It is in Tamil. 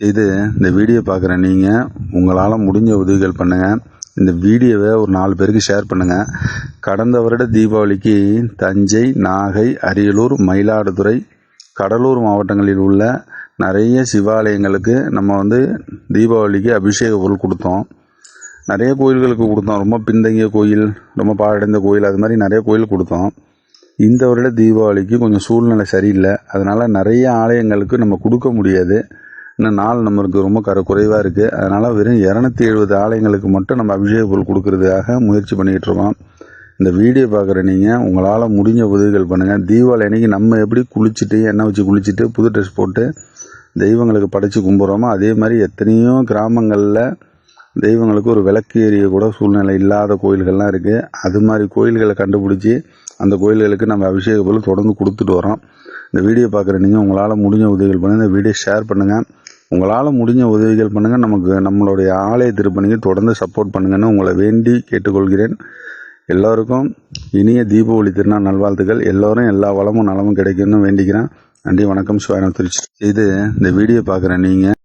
இது இந்த வீடியோ பார்க்குற நீங்கள் உங்களால் முடிஞ்ச உதவிகள் பண்ணுங்கள் இந்த வீடியோவை ஒரு நாலு பேருக்கு ஷேர் பண்ணுங்கள் கடந்த வருட தீபாவளிக்கு தஞ்சை நாகை அரியலூர் மயிலாடுதுறை கடலூர் மாவட்டங்களில் உள்ள நிறைய சிவாலயங்களுக்கு நம்ம வந்து தீபாவளிக்கு அபிஷேக பொருள் கொடுத்தோம். நிறைய கோயில்களுக்கு கொடுத்தோம். ரொம்ப பின்தங்கிய கோயில் ரொம்ப பாழடைந்த கோயில் அது மாதிரி நிறைய கோயில் கொடுத்தோம். இந்த வருட தீபாவளிக்கு கொஞ்சம் சூழ்நிலை சரியில்லை. அதனால் நிறைய ஆலயங்களுக்கு நம்ம கொடுக்க முடியாது. இன்னும் நாள் நம்மளுக்கு ரொம்ப கர குறைவாக இருக்குது அதனால் வெறும் இரநூத்தி எழுபது ஆலயங்களுக்கு மட்டும் நம்ம அபிஷேக பொருள் கொடுக்கறதுக்காக முயற்சி பண்ணிக்கிட்டு இருக்கோம். இந்த வீடியோ பார்க்குற நீங்கள் உங்களால் முடிஞ்ச உதவிகள் பண்ணுங்கள் தீபாவளி அன்றைக்கி நம்ம எப்படி குளிச்சுட்டு எண்ணெய் வச்சு குளிச்சுட்டு புது ட்ரெஸ் போட்டு தெய்வங்களுக்கு படைச்சு கும்பிட்றோமோ அதே மாதிரி எத்தனையோ கிராமங்களில் தெய்வங்களுக்கு ஒரு விளக்கு ஏரிய கூட சூழ்நிலை இல்லாத கோயில்கள்லாம் இருக்குது அது மாதிரி கோயில்களை கண்டுபிடிச்சி அந்த கோயில்களுக்கு நம்ம அபிஷேக பொருள் தொடர்ந்து கொடுத்துட்டு வரோம். இந்த வீடியோ பார்க்குற நீங்கள் உங்களால் முடிஞ்ச உதவிகள் பண்ணுங்கள் இந்த வீடியோ ஷேர் பண்ணுங்கள் உங்களால் முடிஞ்ச உதவிகள் பண்ணுங்கள் நமக்கு நம்மளுடைய ஆலய திருப்பணிக்கு தொடர்ந்து சப்போர்ட் பண்ணுங்கன்னு உங்களை வேண்டி கேட்டுக்கொள்கிறேன். எல்லோருக்கும் இனிய தீபாவளி திருநாள் நல்வாழ்த்துக்கள். எல்லோரும் எல்லா வளமும் நலமும் கிடைக்கணும்னு வேண்டிக்கிறேன். நன்றி வணக்கம் சிவாயம் திருச்சி. இது இந்த வீடியோ பார்க்குற நீங்கள்